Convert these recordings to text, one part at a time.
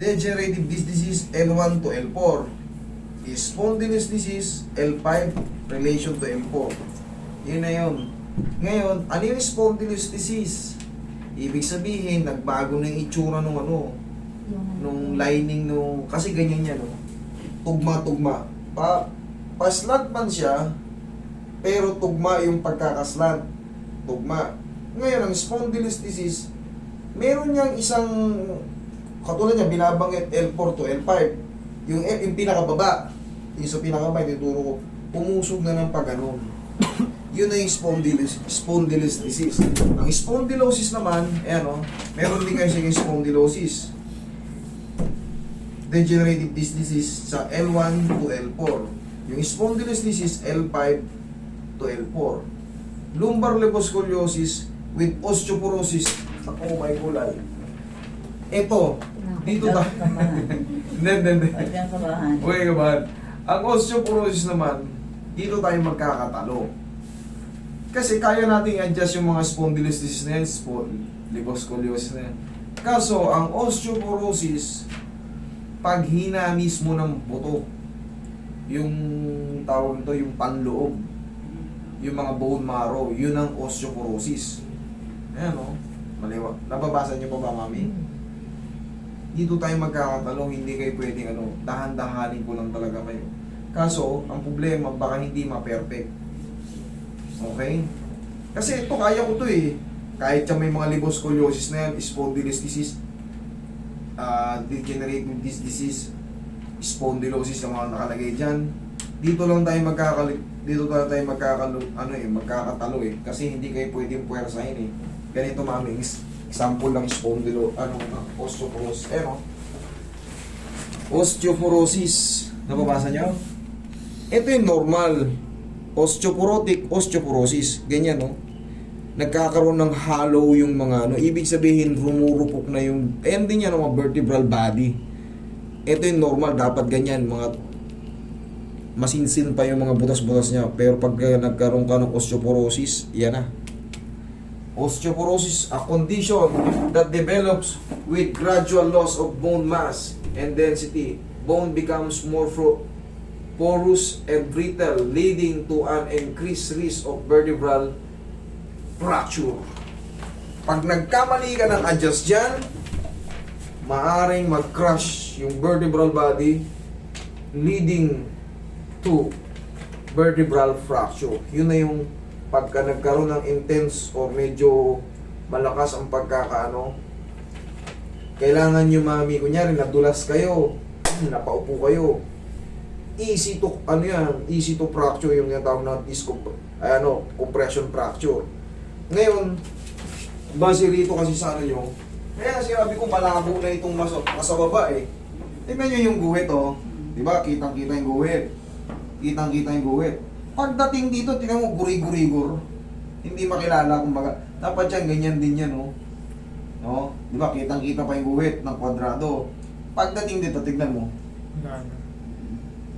Degenerative disc disease L1 to L4. Spondylosis disease L5 relation to L4. Yun na yun. Ngayon, ano yung spondylosis disease? Ibig sabihin, nagbago na yung itsura nung ano, nung lining nung, kasi ganyan yan, no? Tugma-tugma. Pa, paslant man siya, pero tugma yung pagkakaslant. Tugma. Ngayon, ang spondylosis disease, meron niyang isang, katulad niya, binabanggit L4 to L5. Yung, L, yung pinakababa, yung sa pinakababa, tinuturo ko, pumusog na ng pagganon. Yun na yung spondylosis, spondylosis. Ang spondylosis naman, ayan o, meron din kayo yung spondylosis. Degenerative disc disease sa L1 to L4. Yung spondylosis disease, L5 to L4. Lumbar leucoscoliosis with osteoporosis sa kumay kulay. Ito, dito ta. Hindi, hindi, hindi. Huwag kang kabahan. Kabahan. Ang osteoporosis naman, dito tayo magkakatalo. Kasi kaya nating i-adjust yung mga spondylosis na yan, leucoscoliosis na yan. Kaso, ang osteoporosis, paghina mismo ng buto, yung tawag nito, yung panloob, yung mga bone marrow, yun ang osteoporosis. Ayan o, maliwa. Nababasa niyo pa ba, mami? Dito tayo magkakatalong, hindi kayo pwedeng ano, dahan-dahanin ko lang talaga kayo. Kaso, ang problema, baka hindi ma-perfect. Okay? Kasi ito, kaya ko to eh. Kahit siya may mga liboscoliosis na yan, spondylosis disease, uh, degenerative disc disease, spondylosis yung mga nakalagay dyan. Dito lang tayo magkakali dito lang tayo magkakalo ano eh magkakatalo eh kasi hindi kayo pwedeng puwersahin eh ganito mami is- example lang spondylo ano osteoporosis eh no? Osteoporosis. Nababasa niyo? Ito yung normal. Osteoporotic osteoporosis. Ganyan no? Nagkakaroon ng hollow yung mga ano ibig sabihin rumurupok na yung ayan din yan mga vertebral body. Ito yung normal dapat ganyan mga masinsin pa yung mga butas-butas niya. Pero pag uh, nagkaroon ka ng osteoporosis yan na osteoporosis a condition that develops with gradual loss of bone mass and density bone becomes more porous and brittle leading to an increased risk of vertebral fracture pag nagkamali ka ng adjust dyan maaring mag-crush yung vertebral body leading to vertebral fracture. Yun na yung pagka nagkaroon ng intense or medyo malakas ang pagkakaano. Kailangan nyo mami, kunyari nadulas kayo, napaupo kayo. Easy to, ano yan, easy to fracture yung tinatawag na disc ano, compression fracture. Ngayon, base rito kasi sa ano nyo, kaya sinabi ko malabo na itong nasa, nasa baba eh. Tingnan nyo yung guhit oh. Di ba? Kitang-kita yung guhit. Kitang-kita yung guhit. Pagdating dito, tingnan mo, guri-guri-gur. Hindi makilala, kumbaga. Dapat yan, ganyan din yan, oh. No? Di ba? Kitang-kita pa yung guhit ng kwadrado. Pagdating dito, tignan mo.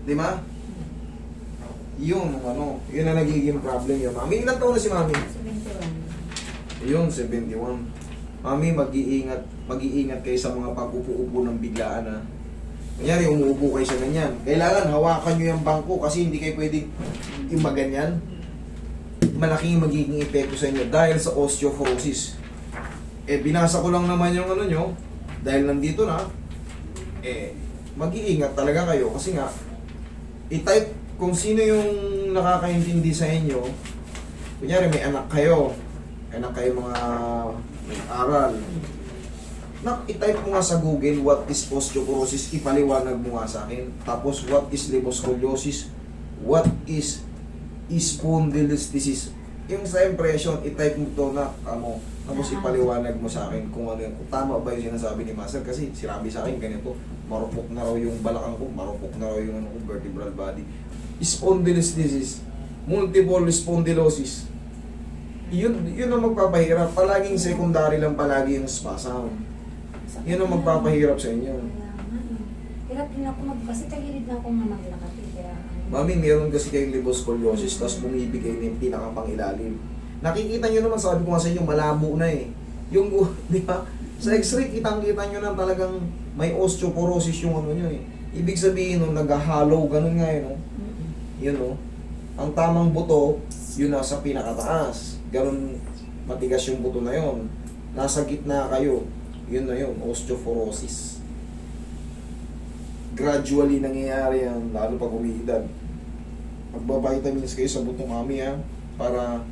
Di ba? Yun, ano, yun ang nagiging problem yun. Mami, ilang taon na si Mami? 71. Yun, 71. Mami, mag-iingat, mag-iingat kayo sa mga pag-upo-upo ng biglaan ha. Kunyari, umuupo kayo sa ganyan. Kailangan hawakan nyo yung bangko kasi hindi kayo pwedeng yung maganyan. Malaking magiging epekto sa inyo dahil sa osteoporosis. Eh, binasa ko lang naman yung ano nyo, dahil nandito na, eh, mag-iingat talaga kayo kasi nga, i-type kung sino yung nakakaintindi sa inyo, kunyari may anak kayo, anak kayo mga aral, Nak, i-type mo nga sa Google what is osteoporosis, ipaliwanag mo nga sa akin. Tapos what is leucoscoliosis, what is spondylosis disease. Yung sa impression, i-type mo to na ano, tapos ipaliwanag mo sa akin kung ano yun. Kung tama ba yung sinasabi ni Master kasi sinabi sa akin ganito, marupok na raw yung balakang ko, marupok na raw yung ano, ko, vertebral body. Spondylosis disease, multiple spondylosis. Yun, yun ang magpapahirap. Palaging secondary lang palagi yung spasm. Yun ang magpapahirap sa inyo. Hirap din ako mag... Kasi tagilid na ako nga maglakad. eh, Kaya, ano, Mami, meron kasi kayong leucoscoliosis, tapos bumibigay na yung pinakapangilalim. Nakikita nyo naman, sabi ko nga sa inyo, malabo na eh. Yung, di ba? Sa x-ray, kitang-kita nyo na talagang may osteoporosis yung ano nyo eh. Ibig sabihin nun, nag-hollow, ganun nga yun, no? Mm-mm. Yun, no? Ang tamang buto, yun nasa pinakataas. Ganun, matigas yung buto na yun. Nasa gitna kayo, yun na yun, osteoporosis. Gradually nangyayari yan, lalo pag umiidad. Magbabitamins kayo sa buto mami ha, para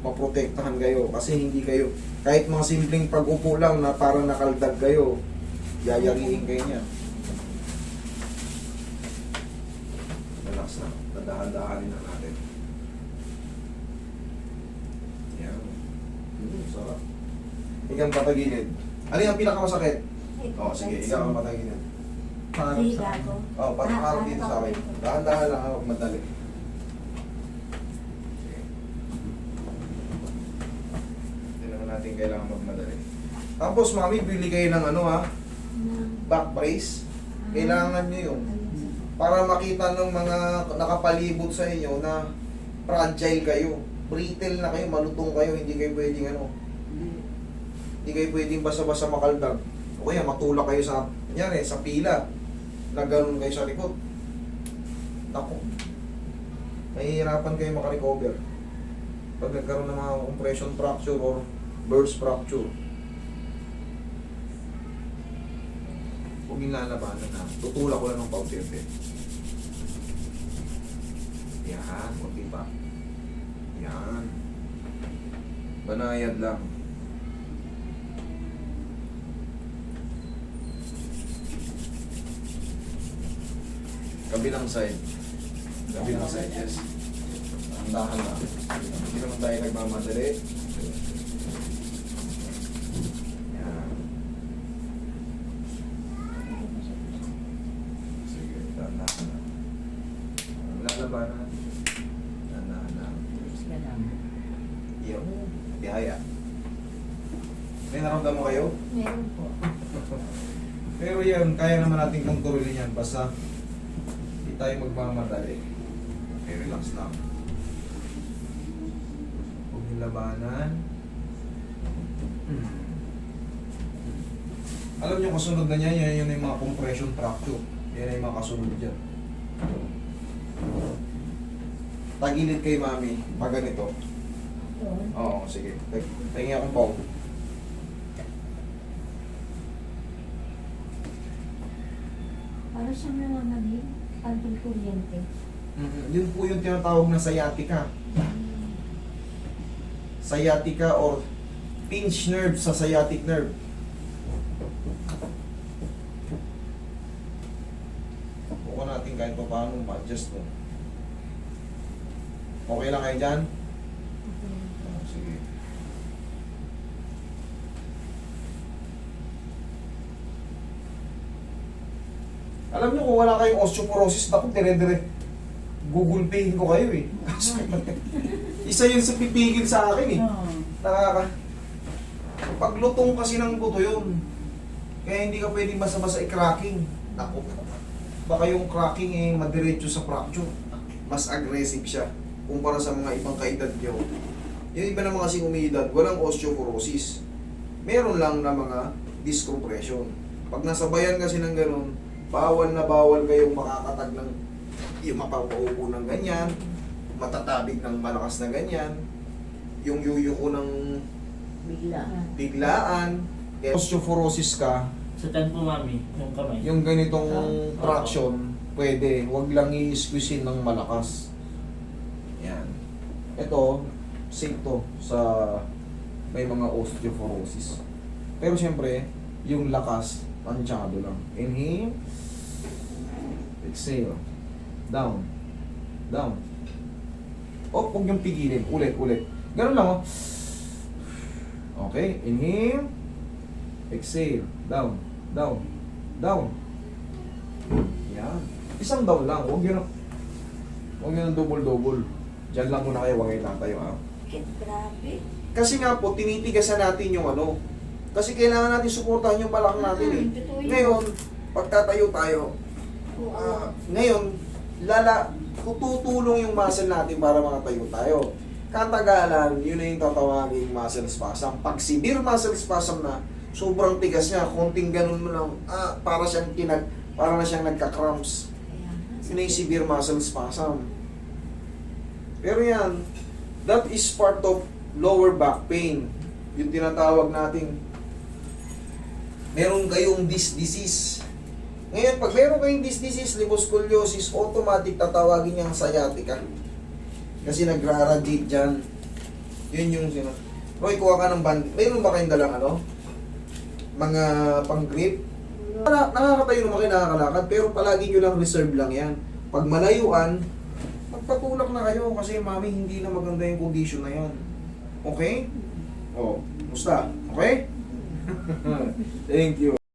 maprotektahan kayo. Kasi hindi kayo, kahit mga simpleng pag-upo lang na parang nakaldag kayo, yayariin kayo niya. Relax na, dadahan-dahanin na natin. Yan. Hmm, sarap. Ikaw ang patagilid. Ano yung pinakamasakit? Oh, sige, ikaw ang patagilid. Parang Higa sa. Oo, oh, parang Ah, harap dito sa akin. ah, Dahan-dahan lang ako, madali. Hindi naman natin kailangan magmadali. Tapos, mami, bili kayo ng ano ha, back brace. Ah. Kailangan nyo yun. Para makita ng mga nakapalibot sa inyo na fragile kayo. Brittle na kayo, malutong kayo, hindi kayo pwedeng ano, hindi kayo pwedeng basa-basa makaldag. O kaya matulak kayo sa, kunyari, sa pila, na ganun kayo sa likod. Naku, mahihirapan kayo makarecover. Pag nagkaroon ng mga compression fracture or burst fracture. Huwag yung lalabanan na. Tutulak ko lang ng paunti-unti. Yan, kunti pa. Yan. Banayad lang. Kabilang side. Kabilang side, yes. Andahan lang. Hindi naman tayo nagmamadali. Lalabanan. Lang. Yung biyaya. May naramdaman mo kayo? Meron po. Pero yan, kaya naman natin kontrolin yan. Basta, tayo magmamadali. Okay, relax lang. Huwag yung labanan. Hmm. Alam nyo, kasunod na niya, yan yun yung mga compression fracture. Yan yung mga kasunod dyan. Tagilid kay mami, pag ganito. Oo, sige. Tingin akong pong. Para siyang nanganganin. Pantul kuryente. Mhm. Yun po yung tinatawag na sciatica. Sciatica or pinch nerve sa sciatic nerve. Bukan natin kahit pa paano ma-adjust mo. Okay lang kayo dyan? Oh, sige. Alam niyo kung wala kayong osteoporosis, naku, dire-dire. Gugulpihin ko kayo eh. Isa yun sa pipigil sa akin eh. Nakaka... Paglutong kasi ng buto yun. Kaya hindi ka pwedeng basta-basta i-cracking. Naku. Baka yung cracking eh, madiretso sa fracture. Mas aggressive siya kumpara sa mga ibang kaedad nyo. Yung iba naman kasi umiidad, walang osteoporosis. Meron lang na mga disc compression. Pag nasabayan kasi ng ganun, bawal na bawal kayong makakatag ng yung mapapaupo ng ganyan, matatabig ng malakas na ganyan, yung yuyuko ng Bigla. biglaan, kaya osteoporosis ka, Sa time po, mami, yung kamay. yung ganitong Ah, traction, pwede. Huwag lang i-squeeze ng malakas. Yan. Ito, safe to sa may mga osteoporosis. Pero siyempre, yung lakas, tansyado lang. Inhale. Exhale. Down. Down. O, huwag yung pigilin. Ulit, ulit. Ganun lang, oh. Okay, inhale. Exhale. Down. Down. Down. Yan. Isang down lang. Huwag yun. Huwag yun ang double-double. Diyan lang muna kayo. Huwag kayo tatayo. Ha? Grabe. Kasi nga po, tinitigasan natin yung ano. Kasi kailangan natin suportahan yung balak natin eh. Ngayon, pagtatayo tayo, ah, ngayon, lala, tutulong yung muscle natin para makatayo tayo. Katagalan, yun na yung tatawaging muscle spasm. Pag severe muscle spasm na, Sobrang tigas niya, konting ganun mo lang, ah, para siyang kinag, para na siyang nagka-cramps. Yun na yung severe muscle spasm. Pero yan, that is part of lower back pain. Yung tinatawag nating meron kayong disc disease. Ngayon, pag meron kayong disc disease, liposcoliosis, automatic tatawagin niyang sciatica. Kasi nagra-radiate dyan. Yun yung sino. Roy, kuha ka ng band. Meron ba kayong dalang ano? Mga pang-grip? Na, nakakatayo naman kayo nakakalakad, pero palagi nyo lang reserve lang yan. Pag malayuan, magpatulak na kayo kasi mami, hindi na maganda yung condition na yan. Okay? Oh, musta? Okay? Thank you.